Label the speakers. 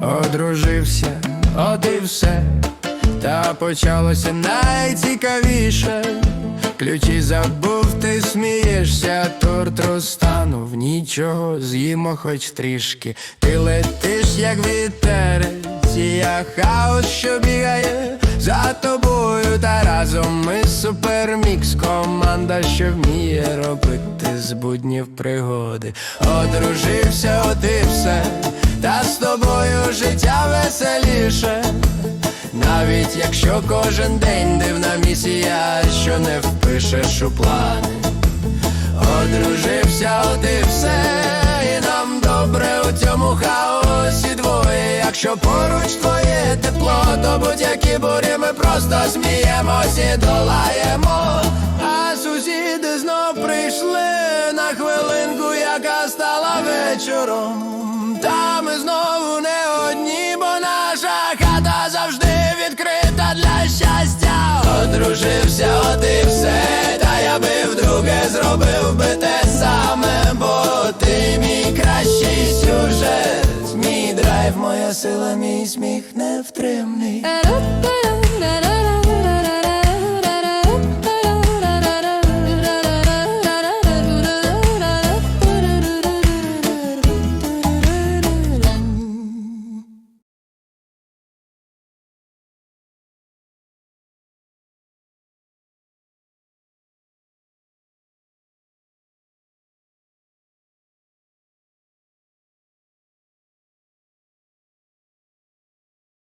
Speaker 1: Одружився, от і все, та почалося найцікавіше. Ключі забув, ти смієшся, торт розтанув, нічого, з'їмо хоч трішки. Ти летиш, як вітерець, і я хаос, що бігає за тобою, та разом ми супермікс, команда, що вміє робити з буднів пригоди. Одружився, от все, та з тобою життя веселіше. Навіть якщо кожен день дивна місія, що не впишеш у плани, одружився, от все, і нам добре у цьому. Якщо поруч твоє тепло, то будь-які бурі ми просто сміємось і долаємо. А сусіди знов прийшли на хвилинку, яка стала вечором. Та ми знову не одні, бо наша хата завжди відкрита для щастя. Одружився, от і все, та я би вдруге зробив би моя сила, мій сміх невтримний.